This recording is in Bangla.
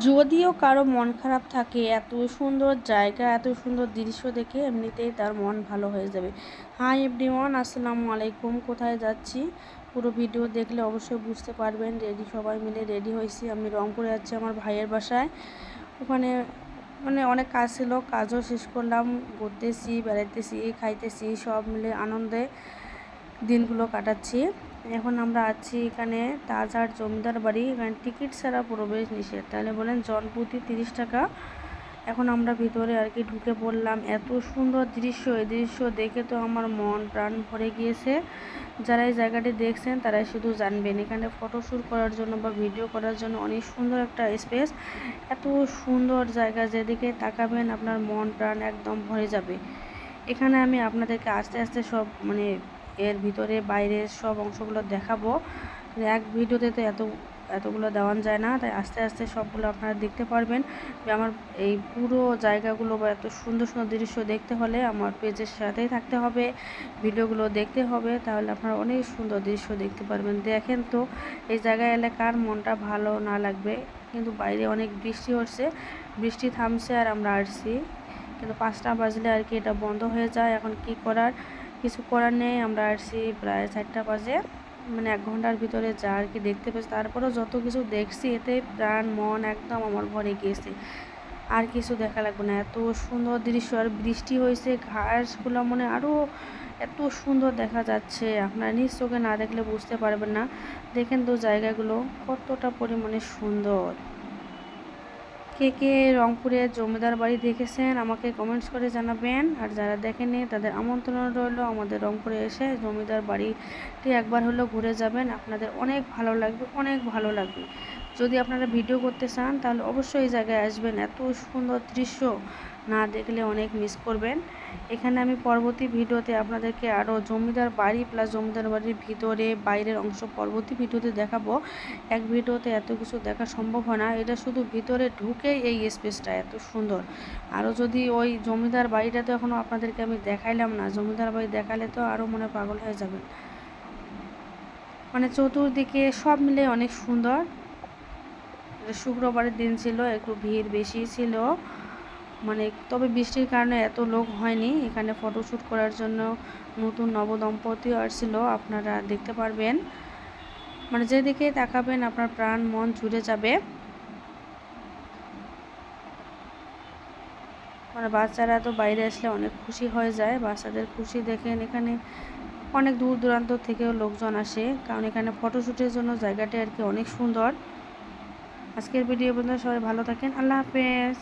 যদিও কারও মন খারাপ থাকে, এত সুন্দর জায়গা, এত সুন্দর দৃশ্য দেখে এমনিতেই তার মন ভালো হয়ে যাবে। হাই এভরিওয়ান, আসসালামু আলাইকুম, কোথায় যাচ্ছি? পুরো ভিডিও দেখলে অবশ্যই বুঝতে পারবেন, রেডি, সবাই মিলে রেডি হয়েছি। আমি রংপুরে যাচ্ছি আমার ভাইয়ের বাসায়। ওখানে মানে অনেক কাজ ছিল, কাজও শেষ করলাম, ঘুরতেছি, বেড়াইতেছি, খাইতেছি, সব মিলে আনন্দে। দিনগুলো কাটাচ্ছি। এখন আমরা আছি এখানে তাজহাট জমিদার বাড়ি। এখানে টিকিট ছাড়া প্রবেশ নিষেধ। তাহলে বলেন জনপ্রতি তিরিশ টাকা। এখন আমরা ভিতরে আর কি ঢুকে পড়লাম। এত সুন্দর দৃশ্য, এই দৃশ্য দেখে তো আমার মন প্রাণ ভরে গিয়েছে। যারা এই জায়গাটি দেখছেন, তারাই শুধু জানবেন। এখানে ফটোশ্যুট করার জন্য বা ভিডিও করার জন্য অনেক সুন্দর একটা স্পেস এত সুন্দর জায়গা যেদিকে তাকাবেন, আপনার মন প্রাণ একদম ভরে যাবে। এখানে আমি আপনাদেরকে আস্তে আস্তে সব মানে এর ভিতরে বাইরের সব অংশগুলো দেখাবো। এক ভিডিওতে তো এত, এতগুলো দেওয়ান যায় না, তাই আস্তে আস্তে সবগুলো আপনারা দেখতে পারবেন। আমার এই পুরো জায়গাগুলো বা এত সুন্দর সুন্দর দৃশ্য দেখতে হলে আমার পেজের সাথেই থাকতে হবে, ভিডিওগুলো দেখতে হবে, তাহলে আপনারা অনেক সুন্দর দৃশ্য দেখতে পারবেন। দেখেন তো, এই জায়গায় এলে কার মনটা ভালো না লাগবে? কিন্তু বাইরে অনেক বৃষ্টি হচ্ছে, বৃষ্টি থামছে আর আমরা আসছি। কিন্তু পাঁচটা বাজলে আর কি এটা বন্ধ হয়ে যায়, এখন কি করার? কিছু করার নেই, আমরা আসছি প্রায় চারটা বাজে। মানে এক ঘণ্টার ভিতরে যা আর কি দেখতে পেয়েছি, তারপরেও যত কিছু দেখছি, এতে প্রাণ, মন একদম আমার ভরে গিয়েছে। আর কিছু দেখা লাগবে না। এত সুন্দর দৃশ্য, আর বৃষ্টি হয়েছে, ঘাসগুলো মনে আরও এত সুন্দর দেখা যাচ্ছে। আপনারা নিজ চোখে না দেখলে বুঝতে পারবেন না। দেখেন তো জায়গাগুলো কতটা পরিমাণে সুন্দর। কে কে রংপুরের জমিদার বাড়ি দেখেছেন, আমাকে কমেন্টস করে জানাবেন। আর যারা দেখেনি তাদের আমন্ত্রণ রইল আমাদের রংপুরে এসে জমিদার বাড়িটি একবার হলেও ঘুরে যাবেন। আপনাদের অনেক ভালো লাগবে, অনেক ভালো লাগবে। যদি আপনারা ভিডিও করতে চান, তাহলে অবশ্যই এই জায়গায় আসবেন। এত সুন্দর দৃশ্য না দেখলে অনেক মিস করবেন। এখানে আমি পরবর্তী ভিডিওতে আপনাদেরকে আরও জমিদার বাড়ি প্লাস জমিদার বাড়ির ভিতরে বাইরের অংশ পরবর্তী ভিডিওতে দেখাবো। এক ভিডিওতে এত কিছু দেখা সম্ভব হয় না। এটা শুধু ভিতরে ঢুকেই এই স্পেসটা এত সুন্দর। আরও যদি ওই জমিদার বাড়িটা তো এখনও আপনাদেরকে আমি দেখাইলাম না, জমিদার বাড়ি দেখালে তো আরও মনে পাগল হয়ে যাবেন। মানে চতুর্দিকে সব মিলে অনেক সুন্দর। শুক্রবারের দিন ছিল, একটু ভিড় বেশি ছিল। মানে তবে বৃষ্টির কারণে এত লোক হয়নি। এখানে ফটোশ্যুট করার জন্য নতুন নবদম্পতিও আসছিল, আপনারা দেখতে পারবেন। মানে যেদিকে তাকাবেন, আপনার প্রাণ, মন জুড়ে যাবে। মানে বাচ্চারা তো বাইরে আসলে অনেক খুশি হয়ে যায়, বাচ্চাদের খুশি দেখেন এখানে অনেক দূর দূরান্ত থেকেও লোকজন আসে। কারণ এখানে ফটোশ্যুটের জন্য জায়গাটি আর কি অনেক সুন্দর। আজকের ভিডিও পর্যন্ত সবাই ভালো থাকেন। আল্লাহ হাফেজ।